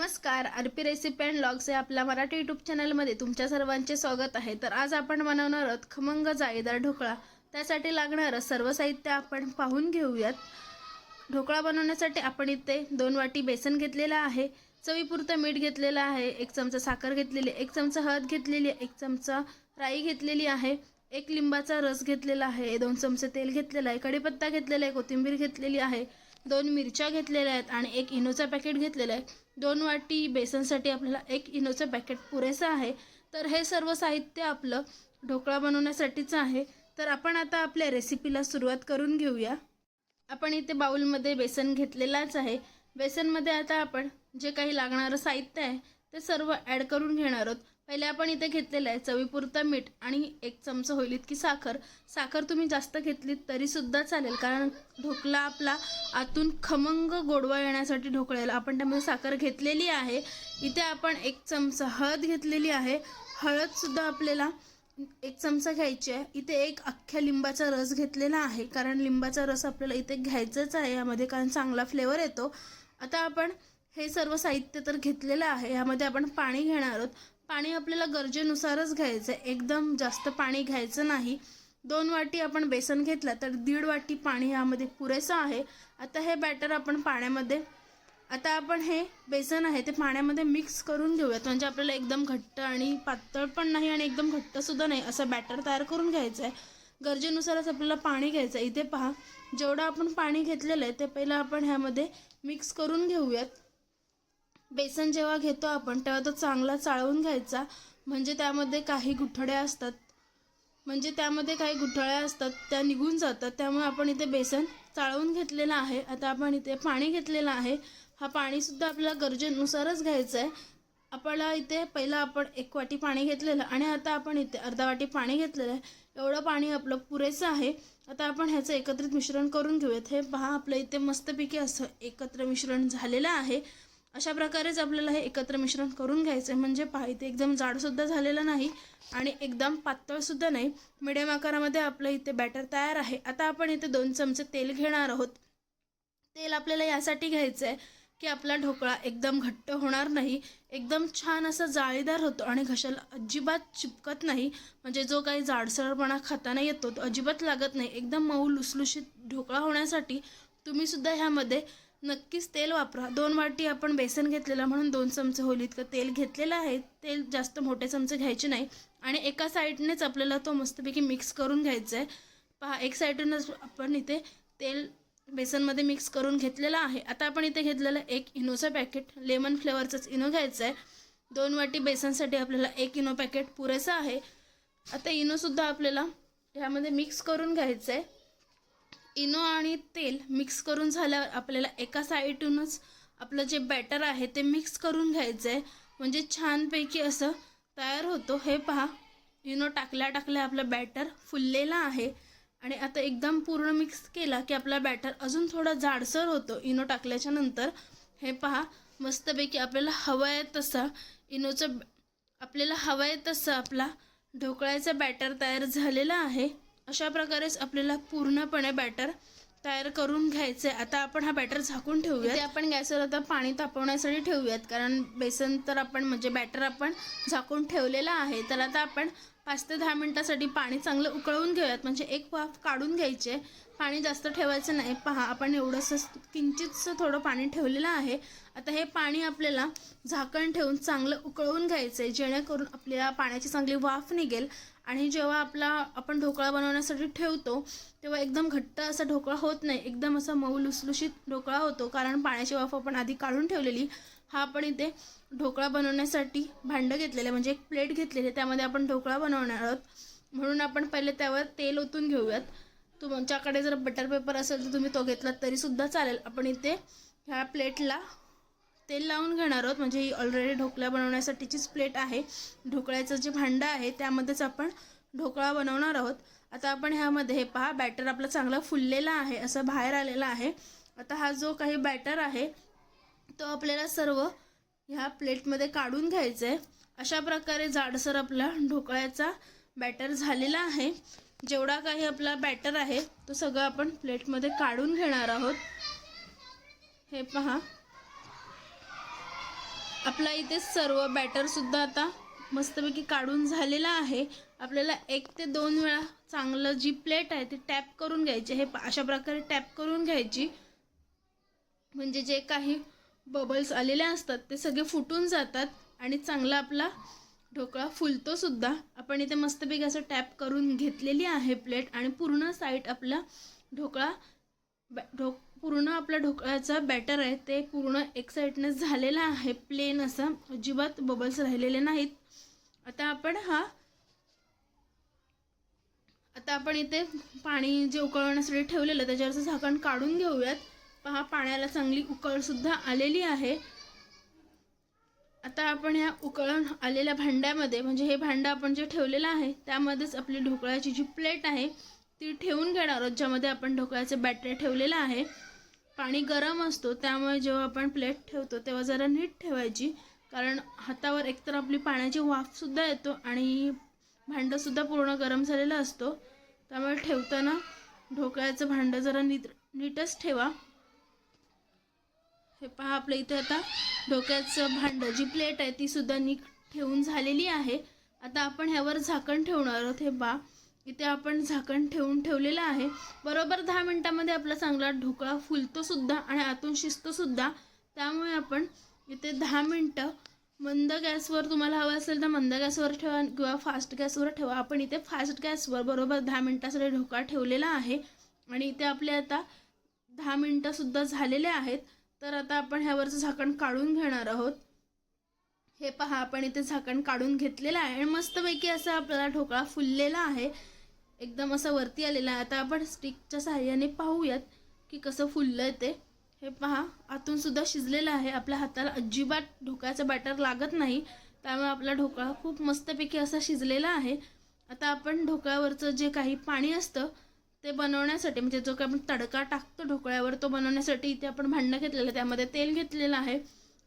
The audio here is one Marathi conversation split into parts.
नमस्कार R P recipe and logs या आपल्या मराठी यूट्यूब चॅनलमध्ये तुमच्या सर्वांचे स्वागत आहे. तर आज आपण बनवणार आहोत खमंग जाळीदार ढोकळा. त्यासाठी लागणारं सर्व साहित्य आपण पाहून घेऊयात. ढोकळा बनवण्यासाठी आपण इथे दोन वाटी बेसन घेतलेलं आहे चवीपुरतं मीठ घेतलेलं आहे एक चमचा साखर घेतलेली एक चमचा हळद घेतलेली आहे एक चमचा राई घेतलेली आहे एक लिंबाचा रस घेतलेला आहे दोन चमचे तेल घेतलेलं आहे कढीपत्ता घेतलेला आहे कोथिंबीर घेतलेली आहे दोन मिरच्या घेतलेल्या आहेत आणि एक इनोचा पॅकेट घेतलेलं आहे. दोन वाटी बेसनसाठी आपल्याला एक इनोचं पॅकेट पुरेसं आहे. तर हे सर्व साहित्य आपलं ढोकळा बनवण्यासाठीचं आहे. तर आपण आता आपल्या रेसिपीला सुरुवात करून घेऊया. आपण इथे बाउलमध्ये बेसन घेतलेलाच आहे. बेसनमध्ये आता आपण जे काही लागणारं साहित्य आहे ते सर्व ॲड करून घेणार आहोत. पहिले आपण इथे घेतलेलं आहे चवीपुरतं मीठ आणि एक चमचा होईल इतकी साखर. साखर तुम्ही जास्त घेतलीत तरीसुद्धा चालेल कारण ढोकला आपला आतून खमंग गोडवा येण्यासाठी ढोकळ्याला आपण त्यामध्ये साखर घेतलेली आहे. इथे आपण एक चमचा हळद घेतलेली आहे. हळदसुद्धा आपल्याला एक चमचा घ्यायची आहे. इथे एक अख्ख्या लिंबाचा रस घेतलेला आहे कारण लिंबाचा रस आपल्याला इथे घ्यायचाच आहे यामध्ये कारण चांगला फ्लेवर येतो. आता आपण हे सर्व साहित्य तर घेतलेलं आहे. यामध्ये आपण पाणी घेणार आहोत. पाणी आपल्याला गरजेनुसारच घ्यायचं आहे. एकदम जास्त पाणी घ्यायचं नाही. दोन वाटी आपण बेसन घेतलं तर दीड वाटी पाणी ह्यामध्ये पुरेसं आहे. आता हे बॅटर आपण पाण्यामध्ये आता आपण हे बेसन आहे ते पाण्यामध्ये मिक्स करून घेऊयात. म्हणजे आपल्याला एकदम घट्ट आणि पातळ पण नाही आणि एकदम घट्टसुद्धा नाही असं बॅटर तयार करून घ्यायचं आहे. गरजेनुसारच आपल्याला पाणी घ्यायचं आहे. इथे पहा जेवढं आपण पाणी घेतलेलं आहे ते पहिलं आपण ह्यामध्ये मिक्स करून घेऊयात. बेसन जेव्हा घेतो आपण तेव्हा तो चांगला चाळवून घ्यायचा. म्हणजे त्यामध्ये काही गुठळ्या असतात. म्हणजे त्यामध्ये काही गुठळ्या असतात त्या निघून जातात. त्यामुळे आपण इथे बेसन चाळवून घेतलेलं आहे. आता आपण इथे पाणी घेतलेलं आहे. हा पाणीसुद्धा आपल्याला गरजेनुसारच घ्यायचं आहे आपल्याला इथे पहिलं आपण एक वाटी पाणी घेतलेलं आणि आता आपण इथे अर्धा वाटी पाणी घेतलेलं आहे. एवढं पाणी आपलं पुरेसं आहे. आता आपण ह्याचं एकत्रित मिश्रण करून घेऊयात. हे पहा आपलं इथे मस्तपैकी असं एकत्र मिश्रण झालेलं आहे. अशा प्रकारेच आपल्याला हे एकत्र मिश्रण करून घ्यायचं आहे म्हणजे पाहिजे एकदम जाडसुद्धा झालेलं नाही आणि एकदम पातळसुद्धा नाही. मिडियम आकारामध्ये आपलं इथे बॅटर तयार आहे. आता आपण इथे दोन चमचे तेल घेणार आहोत. तेल आपल्याला यासाठी घ्यायचं आहे की आपला ढोकळा एकदम घट्ट होणार नाही. एकदम छान असा जाळीदार होतो आणि घशाला अजिबात चिपकत नाही. म्हणजे जो काही जाडसरपणा खाताना येतो तो अजिबात लागत नाही. एकदम मऊ लुसलुशीत ढोकळा होण्यासाठी तुम्हीसुद्धा ह्यामध्ये नक्कीच तेल वापरा. दोन वाटी आपण बेसन घेतलेलं म्हणून दोन चमचे होईल. इतकं तेल घेतलेलं आहे. तेल जास्त मोठे चमचे घ्यायचे नाही. आणि एका साईडनेच आपल्याला तो मस्तपैकी मिक्स करून घ्यायचा आहे पहा एक साईडनंच आपण इथे तेल बेसनमध्ये मिक्स करून घेतलेलं आहे. आता आपण इथे घेतलेलं एक इनोचं पॅकेट. लेमन फ्लेवरचंच इनो घ्यायचं आहे दोन वाटी बेसनसाठी आपल्याला एक इनो पॅकेट पुरेसं आहे. आता इनोसुद्धा आपल्याला ह्यामध्ये मिक्स करून घ्यायचं आहे इनो आणि तेल मिक्स करून झाल्यावर आपल्याला एका साईडूनच आपलं जे बॅटर आहे ते मिक्स करून घ्यायचं आहे म्हणजे छानपैकी असं तयार होतो. हे पहा इनो टाकल्या टाकल्या आपलं बॅटर फुललेलं आहे. आणि आता एकदम पूर्ण मिक्स केला की आपला बॅटर अजून थोडा जाडसर होतो इनो टाकल्याच्या नंतर. हे पहा मस्तपैकी आपल्याला हवं आहे तसा. इनोचं आपल्याला हवं आहे तसं आपला ढोकळ्याचा बॅटर तयार झालेला आहे. अशा प्रकारेच आपल्याला पूर्णपणे बॅटर तयार करून घ्यायचं आहे आता आपण हा बॅटर झाकून ठेवूया ते आपण गॅसवर आता पाणी तापवण्यासाठी ठेवूयात. कारण बेसन तर आपण म्हणजे बॅटर आपण झाकून ठेवलेलं आहे. तर आता आपण पाच ते दहा मिनटासाठी पाणी चांगलं उकळवून घेऊयात. म्हणजे एक वाफ काढून घ्यायचे. पाणी जास्त ठेवायचं नाही. पहा आपण एवढंसं किंचितसं थोडं पाणी ठेवलेलं आहे. आता हे पाणी आपल्याला झाकण ठेवून चांगलं उकळवून घ्यायचं आहे जेणेकरून आपल्याला पाण्याची चांगली वाफ निघेल. आणि जेव्हा आपला आपण ढोकळा बनवण्यासाठी ठेवतो तेव्हा एकदम घट्ट असा ढोकळा होत नाही. एकदम असा मऊ लुसलुशीत ढोकळा होतो. कारण पाण्याची वाफ आपण आधी काढून ठेवलेली हा आपण इथे ढोकळा बनवण्यासाठी भांडं घेतलेलं आहे म्हणजे एक प्लेट घेतलेली. आहे त्यामध्ये आपण ढोकळा बनवणार आहोत. म्हणून आपण पहिले त्यावर तेल ओतून घेऊयात. तुमच्याकडे जर बटर पेपर असेल तर तुम्ही तो घेतलात तरीसुद्धा चालेल. आपण इथे ह्या प्लेटला तेल लावून घेणार आहोत. म्हणजे ही ऑलरेडी ढोकळा बनवण्यासाठीचीच प्लेट आहे. ढोकळ्याचं जे भांडं आहे त्यामध्येच आपण ढोकळा बनवणार आहोत. आता आपण ह्यामध्ये हे पहा बॅटर आपलं चांगलं फुललेला आहे असं बाहेर आलेला आहे. आता हा जो काही बॅटर आहे तो आपल्याला सर्व ह्या प्लेटमध्ये काढून घ्यायचं आहे अशा प्रकारे जाडसर आपला ढोकळ्याचा बॅटर झालेला आहे. जेवढा काही आपला बॅटर आहे तो सगळं आपण प्लेटमध्ये काढून घेणार आहोत. हे पहा. आपला इथे सर्व बॅटरसुद्धा आता मस्तपैकी काढून झालेला आहे. आपल्याला एक ते दोन वेळा चांगलं जी प्लेट आहे ती टॅप करून घ्यायची हे अशा प्रकारे टॅप करून घ्यायची. म्हणजे जे काही बबल्स आलेले असतात ते सगळे फुटून जातात आणि चांगला आपला ढोकळा फुलतो सुद्धा. आपण इथे मस्तपैकी असं टॅप करून घेतलेली आहे प्लेट आणि पूर्ण साईड आपला ढोकळा बॅ ढोक पूर्ण आपला ढोकळ्याचा बॅटर आहे. ते पूर्ण एक साईडने आहे. प्लेन असं अजिबात बबल्स राहिलेले नाहीत. आता आपण हा आता आपण इथे पाणी जे उकळण्यासाठी ठेवलेलं त्याच्यावरचं झाकण काढून घेऊयात. पहा पाण्याला चांगली उकळसुद्धा आलेली आहे. आता आपण ह्या उकळून आलेल्या भांड्यामध्ये म्हणजे हे भांडं आपण जे ठेवलेलं आहे त्यामध्येच आपली ढोकळ्याची जी प्लेट आहे ती ठेवून घेणार आहोत ज्यामध्ये आपण ढोकळ्याचं बॅटर ठेवलेलं आहे. पाणी गरम असतो त्यामुळे जेव्हा आपण प्लेट ठेवतो तेव्हा जरा नीट ठेवायची. कारण हातावर एकतर आपली पाण्याची वाफसुद्धा येतो आणि भांडंसुद्धा पूर्ण गरम झालेलं असतो. त्यामुळे ठेवताना ढोकळ्याचं भांडं जरा नीट नीटच ठेवा. हे पहा आपल्या इथे आता ढोकळ्याचं भांडं जी प्लेट आहे तीसुद्धा नीट ठेवून झालेली आहे. आता आपण ह्यावर झाकण ठेवणार आहोत हे बा इथे आपण झाकण ठेवून ठेवलेलं आहे. बरोबर दहा मिनटामध्ये आपला चांगला ढोकळा फुलतो सुद्धा आणि आतून शिजतो सुद्धा. त्यामुळे आपण इथे दहा मिनटं मंद गॅसवर तुम्हाला हवं असेल तर मंद गॅसवर ठेवा किंवा फास्ट गॅसवर ठेवा. आपण इथे फास्ट गॅसवर बरोबर दहा मिनटासाठी ढोकळा ठेवलेला आहे. आणि इथे आपले आता दहा मिनटंसुद्धा झालेले आहेत. तर आता आपण ह्यावरचं झाकण काढून घेणार आहोत. हे पहा आपण इथे झाकण काढून घेतलेलं आहे. आणि मस्तपैकी असा आपल्याला ढोकळा फुललेला आहे. एकदम असा वरती आलेला आहे. आता आपण स्टिकच्या सहाय्याने पाहूयात की कसं फुललं आहे ते. हे पहा आतूनसुद्धा शिजलेलं आहे. आपल्या हाताला अजिबात ढोकळ्याचं बॅटर लागत नाही. त्यामुळे आपला ढोकळा खूप मस्तपैकी असा शिजलेला आहे. आता आपण ढोकळ्यावरचं जे काही पाणी असतं ते बनवण्यासाठी म्हणजे जो काही आपण तडका टाकतो ढोकळ्यावर तो बनवण्यासाठी इथे आपण भांडं घेतलेलं आहे. त्यामध्ये तेल घेतलेलं आहे.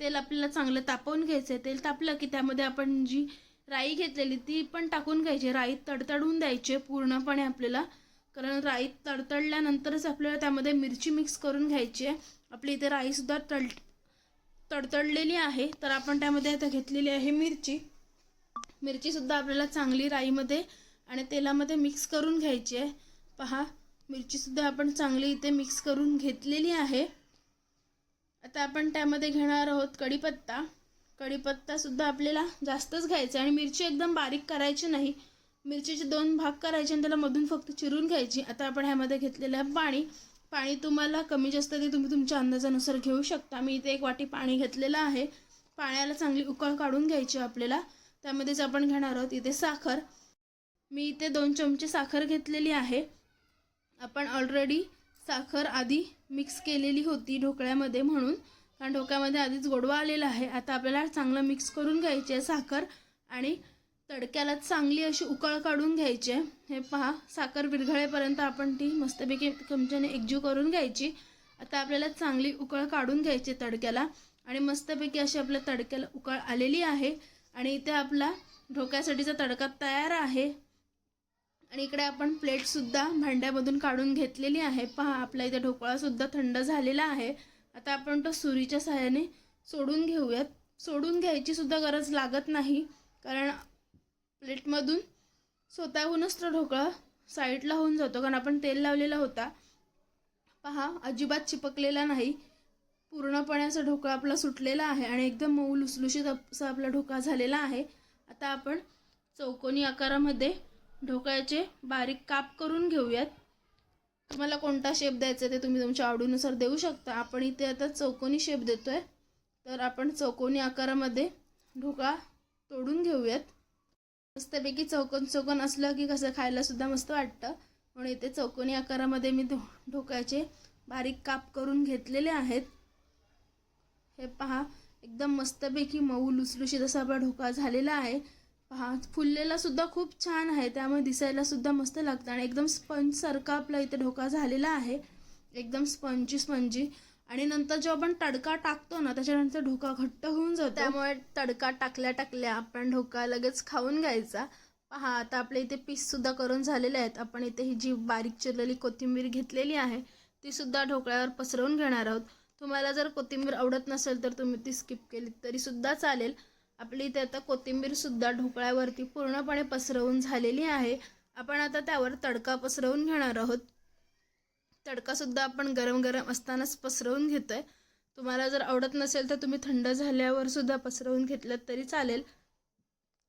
तेल आपल्याला चांगलं तापवून घ्यायचं आहे तेल तापलं की त्यामध्ये आपण जी राई घेतलेली ती पण टाकून घ्यायची. राई तडतडून द्यायची पूर्णपणे आपल्याला. कारण राई तडतडल्यानंतरच आपल्याला त्यामध्ये मिरची मिक्स करून घ्यायची आहे. आपली इथे राईसुद्धा तड तडतडलेली आहे. तर आपण त्यामध्ये आता घेतलेली आहे मिरची. मिरचीसुद्धा आपल्याला चांगली राईमध्ये आणि तेलामध्ये मिक्स करून घ्यायची आहे. पहा मिरचीसुद्धा आपण चांगली इथे मिक्स करून घेतलेली आहे. आता आपण त्यामध्ये घेणार आहोत कढीपत्ता. कढीपत्तासुद्धा आपल्याला जास्तच घ्यायचा आणि मिरची एकदम बारीक करायची नाही. मिरचीचे दोन भाग करायचे आणि त्याला मधून फक्त चिरून घ्यायची. आता आपण ह्यामध्ये घेतलेलं आहे पाणी. पाणी तुम्हाला कमी जास्त ते तुम्ही तुमच्या अंदाजानुसार घेऊ शकता. मी इथे एक वाटी पाणी घेतलेलं आहे. पाण्याला चांगली उकळ काढून घ्यायची आपल्याला. त्यामध्येच आपण घेणार आहोत इथे साखर. मी इथे दोन चमचे साखर घेतलेली आहे. आपण ऑलरेडी साखर आधी मिक्स केलेली होती ढोकळ्यामध्ये म्हणून. कारण ढोक्यामध्ये आधीच गोडवा आलेला आहे. आता आपल्याला चांगलं मिक्स करून घ्यायची आहे साखर आणि तडक्याला चांगली अशी उकळ काढून घ्यायची आहे. हे पहा साखर विरघळेपर्यंत आपण ती मस्तपैकी चमच्याने एकजीव करून घ्यायची. आता आपल्याला चांगली उकळ काढून घ्यायची तडक्याला आणि मस्तपैकी अशी आपल्या तडक्याला उकळ आलेली आहे आणि इथे आपला ढोक्यासाठीचा तडका तयार आहे. आणि इकडे आपण प्लेटसुद्धा भांड्यामधून काढून घेतलेली आहे. पहा आपला इथे ढोकळासुद्धा थंड झालेला आहे. आता आपण तो सुरीच्या सहाय्याने सोडून घेऊयात. सोडून घ्यायची सुद्धा गरज लागत नाही कारण प्लेटमधून स्वतःहूनच तो ढोकळा साईडला होऊन जातो कारण आपण तेल लावलेला होता. पहा अजिबात चिपकलेला नाही. पूर्णपणे असा ढोकळा आपला सुटलेला आहे आणि एकदम मऊ लुसलुशीत असा आपला ढोकळा झालेला आहे. आता आपण चौकोनी आकारामध्ये ढोकळ्याचे बारीक काप करून घेऊयात. तुम्हाला कोणता शेप द्यायचा ते तुम्ही तुमच्या आवडीनुसार देऊ शकता. आपण इथे आता चौकोनी शेप देतोय. तर आपण चौकोनी आकारामध्ये ढोकळा तोडून घेऊयात. मस्तपैकी चौकोन चौकोन असलं की कसं खायला सुद्धा मस्त वाटतं. म्हणून इथे चौकोनी आकारामध्ये मी धो ढोकळ्याचे बारीक काप करून घेतलेले आहेत. हे पहा एकदम मस्तपैकी मऊ लुसलुशीत असा आपला ढोकळा झालेला आहे. पहा फुललेला सुद्धा खूप छान आहे. त्यामुळे दिसायला सुद्धा मस्त लागतं. आणि एकदम स्पंजसारखा आपला इथे ढोका झालेला आहे. एकदम स्पंजी स्पंजी आणि नंतर जेव्हा आपण तडका टाकतो ना त्याच्यानंतर ढोका घट्ट होऊन जातो. त्यामुळे तडका टाकल्या टाकल्या आपण ढोका लगेच खाऊन घ्यायचा. पहा आता आपल्या इथे पीस सुद्धा करून झालेले आहेत. आपण इथे ही जी बारीक चिरलेली कोथिंबीर घेतलेली आहे ती सुद्धा ढोकळ्यावर पसरवून घेणार आहोत. तुम्हाला जर कोथिंबीर आवडत नसेल तर तुम्ही ती स्किप केली तरीसुद्धा चालेल. आपली इथे आता कोथिंबीरसुद्धा ढोकळ्यावरती पूर्णपणे पसरवून झालेली आहे. आपण आता त्यावर तडका पसरवून घेणार आहोत. तडकासुद्धा आपण गरम गरम असतानाच पसरवून घेतो आहे तुम्हाला जर आवडत नसेल तर तुम्ही थंड झाल्यावर सुद्धा पसरवून घेतलं तरी चालेल.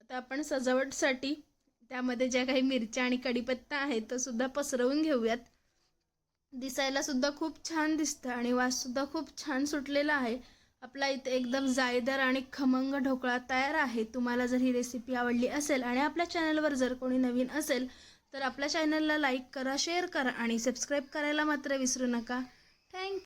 आता आपण सजावटसाठी त्यामध्ये ज्या काही मिरच्या आणि कढीपत्ता आहे तो सुद्धा पसरवून घेऊयात. दिसायला सुद्धा खूप छान दिसतं आणि वाससुद्धा खूप छान सुटलेला आहे. आपला इथे एकदम जायदार आणि खमंग ढोकळा तयार आहे. तुम्हाला जर ही रेसिपी आवडली असेल आणि आपल्या चॅनलवर जर कोणी नवीन असेल तर आपल्या चॅनलला लाईक करा शेअर करा आणि सबस्क्राईब करायला मात्र विसरू नका. थँक